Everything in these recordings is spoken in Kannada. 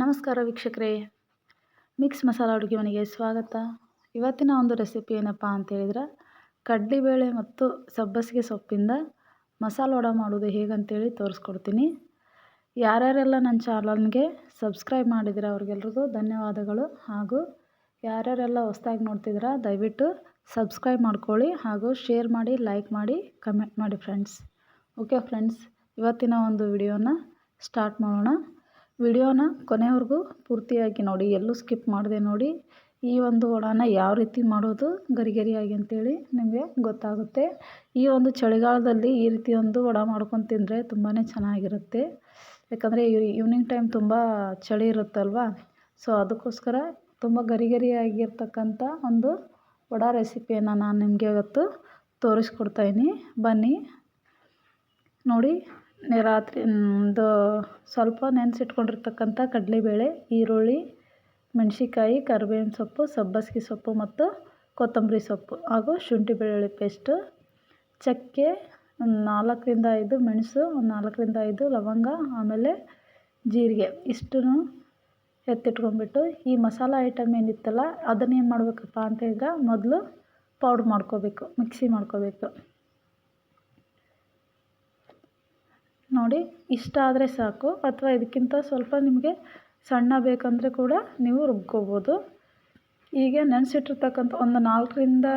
ನಮಸ್ಕಾರ ವೀಕ್ಷಕರೇ. ಮಿಕ್ಸ್ ಮಸಾಲ ಅಡುಗೆ ಮನೆಗೆ ಸ್ವಾಗತ. ಇವತ್ತಿನ ಒಂದು ರೆಸಿಪಿ ಏನಪ್ಪ ಅಂತೇಳಿದ್ರೆ ಕಡ್ಲೆಬೇಳೆ ಮತ್ತು ಸಬ್ಬಸಿಗೆ ಸೊಪ್ಪಿಂದ ಮಸಾಲ ವಡ ಮಾಡೋದು ಹೇಗಂತೇಳಿ ತೋರಿಸ್ಕೊಡ್ತೀನಿ. ಯಾರ್ಯಾರೆಲ್ಲ ನನ್ನ ಚಾನಲ್ಗೆ ಸಬ್ಸ್ಕ್ರೈಬ್ ಮಾಡಿದಿರ ಅವ್ರಿಗೆಲ್ರಿಗೂ ಧನ್ಯವಾದಗಳು. ಹಾಗೂ ಯಾರ್ಯಾರೆಲ್ಲ ಹೊಸ್ದಾಗಿ ನೋಡ್ತಿದ್ದೀರ, ದಯವಿಟ್ಟು ಸಬ್ಸ್ಕ್ರೈಬ್ ಮಾಡ್ಕೊಳ್ಳಿ ಹಾಗೂ ಶೇರ್ ಮಾಡಿ, ಲೈಕ್ ಮಾಡಿ, ಕಮೆಂಟ್ ಮಾಡಿ ಫ್ರೆಂಡ್ಸ್. ಓಕೆ ಫ್ರೆಂಡ್ಸ್, ಇವತ್ತಿನ ಒಂದು ವಿಡಿಯೋನ ಸ್ಟಾರ್ಟ್ ಮಾಡೋಣ. ವಿಡಿಯೋನ ಕೊನೆವರೆಗೂ ಪೂರ್ತಿಯಾಗಿ ನೋಡಿ, ಎಲ್ಲೂ ಸ್ಕಿಪ್ ಮಾಡದೆ ನೋಡಿ. ಈ ಒಂದು ವಡಾನ ಯಾವ ರೀತಿ ಮಾಡೋದು ಗರಿಗರಿಯಾಗಿ ಅಂತೇಳಿ ನಿಮಗೆ ಗೊತ್ತಾಗುತ್ತೆ. ಈ ಒಂದು ಚಳಿಗಾಲದಲ್ಲಿ ಈ ರೀತಿ ಒಂದು ವಡ ಮಾಡ್ಕೊಂಡು ತಿಂದರೆ ತುಂಬಾ ಚೆನ್ನಾಗಿರುತ್ತೆ. ಯಾಕಂದರೆ ಈವ್ನಿಂಗ್ ಟೈಮ್ ತುಂಬ ಚಳಿ ಇರುತ್ತಲ್ವ? ಸೊ ಅದಕ್ಕೋಸ್ಕರ ತುಂಬ ಗರಿ ಗರಿಯಾಗಿರ್ತಕ್ಕಂಥ ಒಂದು ವಡ ರೆಸಿಪಿಯನ್ನು ನಾನು ನಿಮಗೆ ಇವತ್ತು ತೋರಿಸ್ಕೊಡ್ತಾಯಿದ್ದೀನಿ ಬನ್ನಿ. ನೋಡಿ. ರಾತ್ರಿ, ಒಂದು ಸ್ವಲ್ಪ ನೆನೆಸಿಟ್ಕೊಂಡಿರ್ತಕ್ಕಂಥ ಕಡಲೆಬೇಳೆ, ಈರುಳ್ಳಿ, ಮೆಣಸಿನ್ಕಾಯಿ, ಕರ್ಬೇವಿನ ಸೊಪ್ಪು, ಸಬ್ಬಸ್ಗೆ ಸೊಪ್ಪು ಮತ್ತು ಕೊತ್ತಂಬರಿ ಸೊಪ್ಪು ಹಾಗೂ ಶುಂಠಿ ಬೆಳ್ಳುಳ್ಳಿ ಪೇಸ್ಟು, ಚಕ್ಕೆ ಒಂದು ನಾಲ್ಕರಿಂದ ಐದು, ಮೆಣಸು ಒಂದು ನಾಲ್ಕರಿಂದ ಐದು, ಲವಂಗ, ಆಮೇಲೆ ಜೀರಿಗೆ ಇಷ್ಟನ್ನು ಎತ್ತಿಟ್ಕೊಂಡ್ಬಿಟ್ಟು ಈ ಮಸಾಲ ಐಟಮ್ ಏನಿತ್ತಲ್ಲ ಅದನ್ನೇನು ಮಾಡಬೇಕಪ್ಪ ಅಂತ ಈಗ ಮೊದಲು ಪೌಡ್ರ್ ಮಾಡ್ಕೋಬೇಕು ಮಿಕ್ಸಿ ಮಾಡ್ಕೋಬೇಕು. ನೋಡಿ, ಇಷ್ಟ ಆದರೆ ಸಾಕು. ಅಥವಾ ಇದಕ್ಕಿಂತ ಸ್ವಲ್ಪ ನಿಮಗೆ ಸಣ್ಣ ಬೇಕಂದರೆ ಕೂಡ ನೀವು ರುಬ್ಕೊಬೋದು. ಹೀಗೆ ನೆನೆಸಿಟ್ಟಿರ್ತಕ್ಕಂಥ ಒಂದು ನಾಲ್ಕರಿಂದ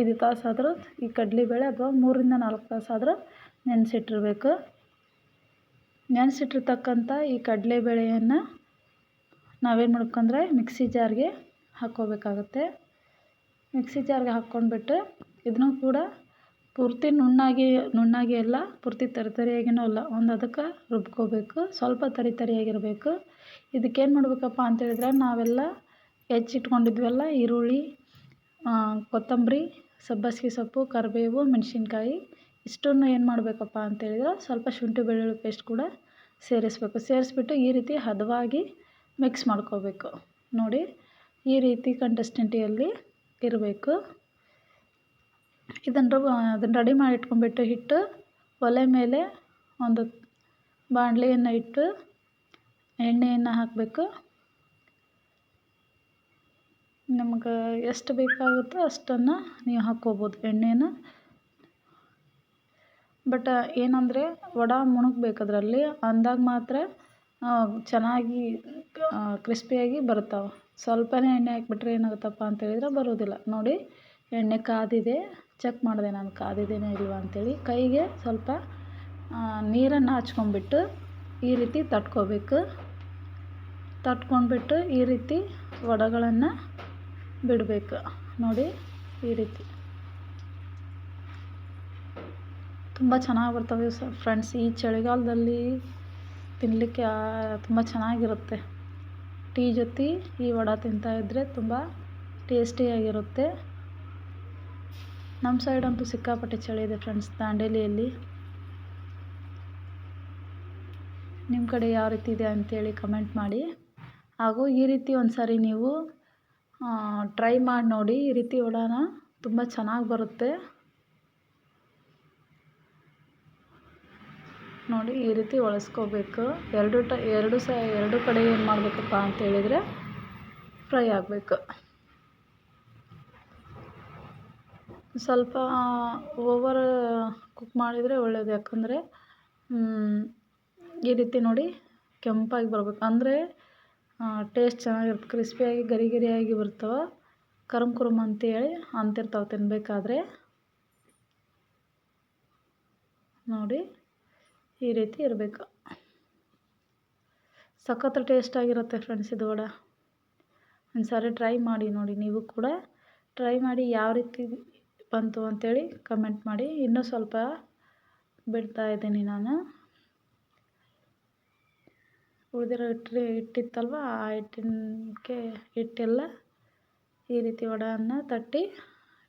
ಐದು ತಾಸಾದರೂ ಈ ಕಡಲೆಬೇಳೆ ಅಥವಾ ಮೂರರಿಂದ ನಾಲ್ಕು ತಾಸಾದರೂ ನೆನೆಸಿಟ್ಟಿರ್ಬೇಕು. ನೆನೆಸಿಟ್ಟಿರ್ತಕ್ಕಂಥ ಈ ಕಡಲೆಬೇಳೆಯನ್ನು ನಾವೇನು ಮಾಡ್ಬೇಕಂದ್ರೆ ಮಿಕ್ಸಿ ಜಾರ್ಗೆ ಹಾಕ್ಕೋಬೇಕಾಗತ್ತೆ. ಮಿಕ್ಸಿ ಜಾರ್ಗೆ ಹಾಕ್ಕೊಂಡ್ಬಿಟ್ಟು ಇದನ್ನು ಕೂಡ ಪೂರ್ತಿ ನುಣ್ಣಾಗಿ, ನುಣ್ಣಗೆ ಅಲ್ಲ, ಪೂರ್ತಿ ತರಿ ತರಿಯಾಗಿನೂ ಅಲ್ಲ. ಒಂದು ಅದಕ್ಕೆ ರುಬ್ಕೋಬೇಕು, ಸ್ವಲ್ಪ ತರಿ ತರಿಯಾಗಿರಬೇಕು ಇದಕ್ಕೇನು ಮಾಡಬೇಕಪ್ಪ ಅಂತೇಳಿದ್ರೆ ನಾವೆಲ್ಲ ಹೆಚ್ಚಿಟ್ಕೊಂಡಿದ್ವಲ್ಲ ಈರುಳ್ಳಿ ಕೊತ್ತಂಬರಿ, ಸಬ್ಬಸ್ಗೆ ಸೊಪ್ಪು, ಕರಿಬೇವು, ಮೆಣಸಿನ್ಕಾಯಿ, ಇಷ್ಟನ್ನು ಏನು ಮಾಡಬೇಕಪ್ಪ ಅಂತೇಳಿದ್ರೆ ಸ್ವಲ್ಪ ಶುಂಠಿ ಬೆಳ್ಳುಳ್ಳಿ ಪೇಸ್ಟ್ ಕೂಡ ಸೇರಿಸಬೇಕು. ಸೇರಿಸ್ಬಿಟ್ಟು ಈ ರೀತಿ ಹದವಾಗಿ ಮಿಕ್ಸ್ ಮಾಡ್ಕೋಬೇಕು. ನೋಡಿ, ಈ ರೀತಿ ಕಂಟೆಸ್ಟೆಂಟಿಯಲ್ಲಿ ಇರಬೇಕು. ಇದನ್ನು ಅದನ್ನು ರೆಡಿ ಮಾಡಿ ಇಟ್ಕೊಂಡ್ಬಿಟ್ಟು ಹಿಟ್ಟು ಒಲೆ ಮೇಲೆ ಒಂದು ಬಾಣಲೆಯನ್ನು ಇಟ್ಟು ಎಣ್ಣೆಯನ್ನು ಹಾಕಬೇಕು. ನಮ್ಗೆ ಎಷ್ಟು ಬೇಕಾಗುತ್ತೋ ಅಷ್ಟನ್ನು ನೀವು ಹಾಕ್ಕೋಬೋದು ಎಣ್ಣೆನ. ಬಟ್ ಏನಂದರೆ ವಡೆ ಮುಣುಗ್ಬೇಕು ಅದರಲ್ಲಿ, ಅಂದಾಗ ಮಾತ್ರ ಚೆನ್ನಾಗಿ ಕ್ರಿಸ್ಪಿಯಾಗಿ ಬರುತ್ತವೆ. ಸ್ವಲ್ಪನೇ ಎಣ್ಣೆ ಹಾಕ್ಬಿಟ್ರೆ ಏನಾಗುತ್ತಪ್ಪ ಅಂತೇಳಿದ್ರೆ ಬರೋದಿಲ್ಲ ನೋಡಿ, ಎಣ್ಣೆ ಕಾದಿದೆ. ಚೆಕ್ ಮಾಡಿದೆ ನಾನು ಕಾದಿದೆಯೋ ಇಲ್ವಾ ಅಂತೇಳಿ. ಕೈಗೆ ಸ್ವಲ್ಪ ನೀರನ್ನು ಹಚ್ಕೊಂಡ್ಬಿಟ್ಟು ಈ ರೀತಿ ತಟ್ಕೋಬೇಕು. ತಟ್ಕೊಂಡ್ಬಿಟ್ಟು ಈ ರೀತಿ ವಡೆಗಳನ್ನು ಬಿಡಬೇಕು. ನೋಡಿ, ಈ ರೀತಿ. ತುಂಬ ಚೆನ್ನಾಗಿ ಬರ್ತವೆ ಫ್ರೆಂಡ್ಸ್. ಈ ಚಳಿಗಾಲದಲ್ಲಿ ತಿನ್ನಲಿಕ್ಕೆ ತುಂಬ ಚೆನ್ನಾಗಿರುತ್ತೆ. ಟೀ ಜೊತೆ ಈ ವಡೆ ತಿಂತಾಯಿದ್ರೆ ತುಂಬ ಟೇಸ್ಟಿಯಾಗಿರುತ್ತೆ. ನಮ್ಮ ಸೈಡ್ ಅಂತೂ ಸಿಕ್ಕಾಪಟ್ಟೆ ಚಳಿ ಇದೆ ಫ್ರೆಂಡ್ಸ್ ದಾಂಡೇಲಿಯಲ್ಲಿ. ನಿಮ್ಮ ಕಡೆ ಯಾವ ರೀತಿ ಇದೆ ಅಂತೇಳಿ ಕಮೆಂಟ್ ಮಾಡಿ. ಹಾಗೂ ಈ ರೀತಿ ಒಂದು ಸಾರಿ ನೀವು ಟ್ರೈ ಮಾಡಿ ನೋಡಿ, ಈ ರೀತಿ ವಡಾನ ತುಂಬ ಚೆನ್ನಾಗಿ ಬರುತ್ತೆ. ನೋಡಿ, ಈ ರೀತಿ ಒಳಸ್ಕೋಬೇಕು. ಎರಡು ಟ, ಎರಡು ಸ, ಎರಡು ಕಡೆ ಏನು ಮಾಡಬೇಕಪ್ಪ ಅಂತ ಹೇಳಿದರೆ ಫ್ರೈ ಆಗಬೇಕು. ಸ್ವಲ್ಪ ಓವರ್ ಕುಕ್ ಮಾಡಿದರೆ ಒಳ್ಳೆಯದು ಯಾಕಂದರೆ ಈ ರೀತಿ ನೋಡಿ ಕೆಂಪಾಗಿ ಬರ್ಬೇಕು. ಅಂದರೆ ಟೇಸ್ಟ್ ಚೆನ್ನಾಗಿರುತ್ತೆ. ಕ್ರಿಸ್ಪಿಯಾಗಿ ಗರಿ ಗರಿಯಾಗಿ ಬರ್ತವೆ. ಕರುಮ್ ಕುರುಮ್ ಅಂತೇಳಿ ಅಂತಿರ್ತಾವೆ ತಿನ್ನಬೇಕಾದ್ರೆ ನೋಡಿ, ಈ ರೀತಿ ಇರಬೇಕು. ಸಖತ್ ಟೇಸ್ಟಾಗಿರುತ್ತೆ ಫ್ರೆಂಡ್ಸ್ ಇದು ವಡೆ. ಒಂದು ಸಾರಿ ಟ್ರೈ ಮಾಡಿ ನೋಡಿ. ನೀವು ಕೂಡ ಟ್ರೈ ಮಾಡಿ ಯಾವ ರೀತಿ ಬಂತು ಅಂತೇಳಿ ಕಮೆಂಟ್ ಮಾಡಿ. ಇನ್ನೂ ಸ್ವಲ್ಪ ಬಿಡ್ತಾ ಇದ್ದೀನಿ ನಾನು. ಉಳಿದಿರೋ ಹಿಟ್ಟು ಹಿಟ್ಟಿತ್ತಲ್ವ, ಆ ಹಿಟ್ಟಿನಕ್ಕೆ ಹಿಟ್ಟೆಲ್ಲ ಈ ರೀತಿ ವಡೆಯನ್ನು ತಟ್ಟಿ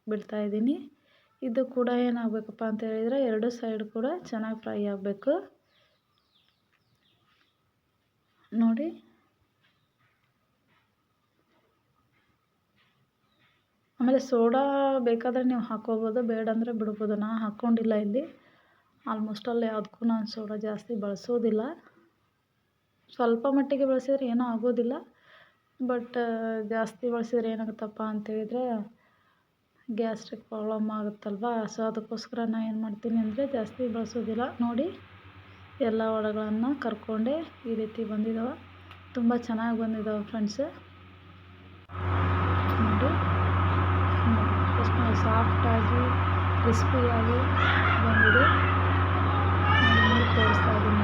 ಬಿಡ್ತಾಯಿದ್ದೀನಿ ಇದು ಕೂಡ ಏನಾಗಬೇಕಪ್ಪ ಅಂತ ಹೇಳಿದರೆ ಎರಡು ಸೈಡ್ ಕೂಡ ಚೆನ್ನಾಗಿ ಫ್ರೈ ಆಗಬೇಕು. ನೋಡಿ. ಆಮೇಲೆ ಸೋಡಾ ಬೇಕಾದರೆ ನೀವು ಹಾಕ್ಕೋಬೋದು, ಬೇಡ ಅಂದರೆ ಬಿಡ್ಬೋದು. ನಾ ಹಾಕ್ಕೊಂಡಿಲ್ಲ ಇಲ್ಲಿ. ಆಲ್ಮೋಸ್ಟ್ ಆಲ್ ಯಾವುದಕ್ಕೂ ನಾನು ಸೋಡಾ ಜಾಸ್ತಿ ಬಳಸೋದಿಲ್ಲ. ಸ್ವಲ್ಪ ಮಟ್ಟಿಗೆ ಬಳಸಿದ್ರೆ ಏನೂ ಆಗೋದಿಲ್ಲ. ಬಟ್ ಜಾಸ್ತಿ ಬಳಸಿದ್ರೆ ಏನಾಗುತ್ತಪ್ಪ ಅಂತೇಳಿದರೆ ಗ್ಯಾಸ್ಟ್ರಿಕ್ ಪ್ರಾಬ್ಲಮ್ ಆಗುತ್ತಲ್ವ? ಸೊ ಅದಕ್ಕೋಸ್ಕರ ನಾನು ಏನು ಮಾಡ್ತೀನಿ ಅಂದರೆ ಜಾಸ್ತಿ ಬಳಸೋದಿಲ್ಲ. ನೋಡಿ, ಎಲ್ಲ ಒಡಗಳನ್ನು ಕರ್ಕೊಂಡೆ ಈ ರೀತಿ ಬಂದಿದ್ದಾವೆ ತುಂಬ ಚೆನ್ನಾಗಿ ಬಂದಿದ್ದಾವೆ ಫ್ರೆಂಡ್ಸ್ ನೋಡಿ ಎಷ್ಟು ಸಾಫ್ಟಾಗಿ ಕ್ರಿಸ್ಪಿಯಾಗಿ ಬಂದಿದೆ. ನೋಡಿ ತೋರಿಸ್ತಾ ಇದ್ದೀನಿ.